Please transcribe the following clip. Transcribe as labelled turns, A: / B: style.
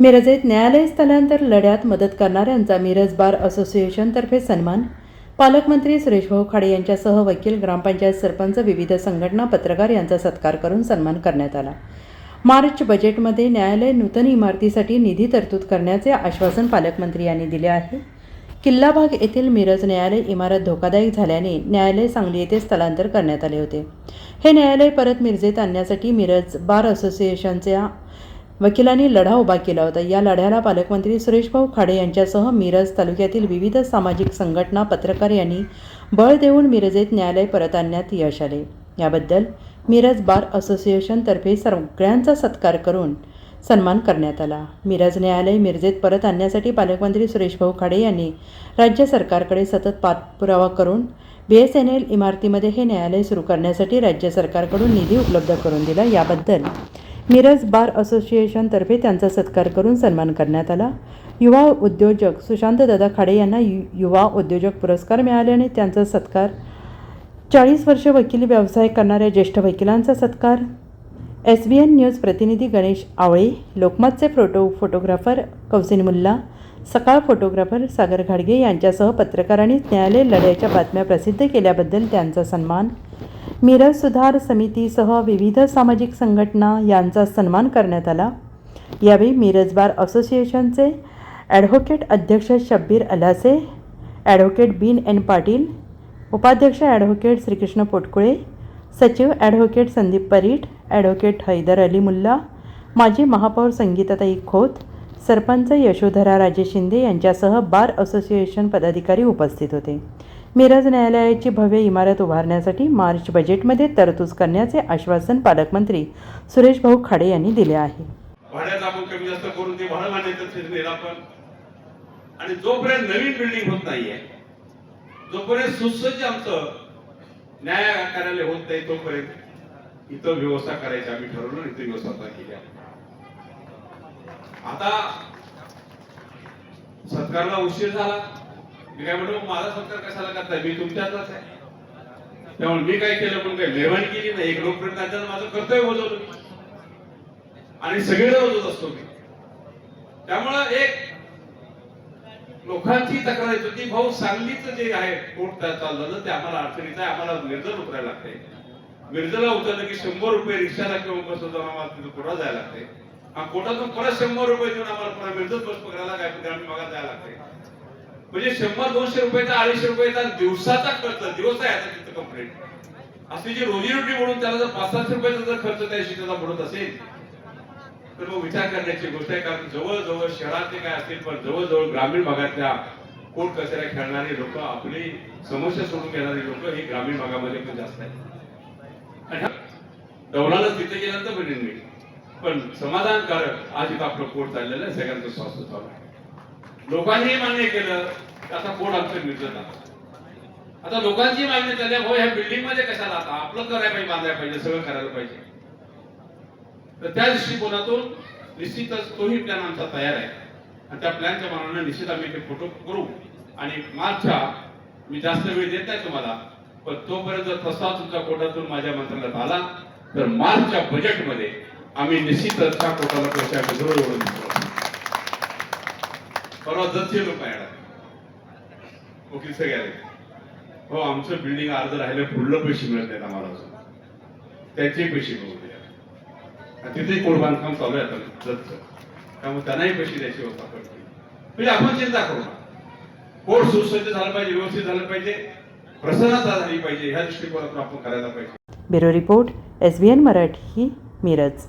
A: मिरजेत न्यायालय स्थलांतर लढ्यात मदत करणाऱ्यांचा मिरज बार असोसिएशनतर्फे सन्मान. पालकमंत्री सुरेश भाऊ खाडे यांच्यासह वकील ग्रामपंचायत सरपंच विविध संघटना पत्रकार यांचा सत्कार करून सन्मान करण्यात आला. मार्च बजेटमध्ये न्यायालय नूतन इमारतीसाठी निधी तरतूद करण्याचे आश्वासन पालकमंत्री यांनी दिले आहे. किल्लाबाग येथील मिरज न्यायालय इमारत धोकादायक झाल्याने न्यायालय सांगली येथे स्थलांतर करण्यात आले होते. हे न्यायालय परत मिरजेत आणण्यासाठी मिरज बार असोसिएशनच्या वकिलांनी लढा उभा केला होता. या लढ्याला पालकमंत्री सुरेशभाऊ खाडे यांच्यासह मिरज तालुक्यातील विविध सामाजिक संघटना पत्रकार यांनी बळ देऊन मिरजेत न्यायालय परत आणण्यात यश आले. याबद्दल मिरज बार असोसिएशनतर्फे सगळ्यांचा सत्कार करून सन्मान करण्यात आला. मिरज न्यायालय मिरजेत परत आणण्यासाठी पालकमंत्री सुरेशभाऊ खाडे यांनी राज्य सरकारकडे सतत पाठपुरावा करून बी एस एन एल इमारतीमध्ये हे न्यायालय सुरू करण्यासाठी राज्य सरकारकडून निधी उपलब्ध करून दिला. याबद्दल मिरज बार असोसिएशनतर्फे त्यांचा सत्कार करून सन्मान करण्यात आला. युवा उद्योजक सुशांतदादा खाडे यांना यु युवा उद्योजक पुरस्कार मिळाल्याने त्यांचा सत्कार चाळीस वर्ष वकिली व्यवसाय करणाऱ्या ज्येष्ठ वकिलांचा सत्कार. एस बी एन न्यूज प्रतिनिधी Ganesh Awale लोकमतचे photo photographer Kausin Mulla Sakal photographer Sagar घाडगे यांच्यासह पत्रकारांनी न्यायालय लढ्याच्या बातम्या प्रसिद्ध केल्याबद्दल त्यांचा सन्मान. मिरज सुधार समितीसह विविध सामाजिक संघटना यांचा सन्मान करण्यात आला. यावेळी मिरज बार असोसिएशनचे ॲडव्होकेट अध्यक्ष Shabbir Alase advocate B N Patil उपाध्यक्ष ॲडव्होकेट श्रीकृष्ण पोटकुळे सचिव ॲडव्होकेट संदीप परीट ॲडव्होकेट हैदर अली मुल्ला माजी महापौर संगीताताई खोत सरपंच यशोधरा राजे शिंदे यांच्यासह बार असोसिएशन पदाधिकारी उपस्थित होते. मिरज न्यायालयाची भव्य इमारत उभारण्यासाठी मार्च बजेटमध्ये तरतूद करण्याचे आश्वासन पालकमंत्री सुरेश भाऊ खाडे यांनी दिले आहे.
B: भाड्यात आपण कमी जास्त करून ते भाडं मान्यता आपण. आणि जोपर्यंत नवीन बिल्डिंग होत नाहीये जोपर्यंत सुसज्ज आमचं न्याय कार्यालय होत नाही तोपर्यंत इथं व्यवस्था करायची आम्ही ठरवलं इथं व्यवस्था केली आता सत्कारला उशीर झाला. मी काय म्हणतो माझा संस्कार कशाला करताय? मी तुमच्यातच आहे. त्यामुळे मी काय केलं पण काही मेहरबानी केली नाही. एक लोकप्रिय माझं कर्तव्य बजावलं आणि सगळे बदलत असतो मी. त्यामुळं एक लोकांची तक्रार येत. होती भाऊ सांगलीचं जे आहे कोर्ट चाललं ते आम्हाला अडचणीचं आहे. आम्हाला मिरजल उतरायला लागते मिरजला उतरलं की शंभर रुपये रिक्षाला किंवा बस जाऊन आम्हाला तिथं कोटा जायला लागते हा कोटातून परत शंभर रुपये देऊन आम्हाला परत मिरजत बस पकडायला काय ग्रामीण भागात जायला लागते म्हणजे शंभर दोनशे रुपयाचा अडीचशे रुपयाचा दिवसाचा खर्च दिवस आहे आता तिथं कंप्लेंट अशी जी रोजीरोटी म्हणून त्याला जर पाच सातशे रुपयाचा जर खर्च त्या शिक्षणाचा म्हणत असेल तर मग विचार करण्याची गोष्ट आहे कारण जवळजवळ शहरातले काय असतील पण जवळजवळ ग्रामीण भागातल्या कोण कचऱ्या खेळणारी लोक आपली समस्या सोडून घेणारी लोक ही ग्रामीण भागामध्ये पण जास्त आहेत. आणि डवलाला तिथे गेल्यानंतर बनेन मी पण समाधानकारक आज इथं आपलं पोट चाललेलं आहे सगळ्यांचं स्वास्थ्य चालू आहे. लोकांनी मान्य केलं की आता कोर्ट आमचं मिळत आता लोकांची मागणी झाली हो ह्या बिल्डिंगमध्ये कशाला आता? आपलं करायला पाहिजे बांधायला पाहिजे सगळं करायला पाहिजे. तर त्या दृष्टिकोनातून निश्चितच तोही प्लॅन आमचा तयार आहे. आणि त्या प्लॅनच्या मानाने निश्चित आम्ही ते फोटो करू. आणि मागच्या मी जास्त वेळ देत नाही तुम्हाला पण तोपर्यंत जर प्रस्ताव तुमच्या कोटातून माझ्या मंत्रालयात आला तर मार्चच्या बजेटमध्ये आम्ही निश्चितच त्या कोटाला पैसे आम्ही जवळ जवळ परवा जसे लोक आहे ओके सगळे हो आमचं बिल्डिंग अर्ध राहिलं पुढलं पैसे मिळत नाहीत आम्हाला अजून. त्याचे पैसे मिळू द्या. तिथे कोड बांधकाम चालू आहे आता जतचं. त्यामुळे त्यांनाही पैसे द्यायची व्यवस्था करते म्हणजे आपण चिंता करू ना कोर्ट सुसज्ज झालं पाहिजे व्यवस्थित झालं पाहिजे प्रसन्नता झाली पाहिजे ह्या दृष्टिकोनातून आपण करायला पाहिजे.
A: Bureau report S B N Marathi Miraj.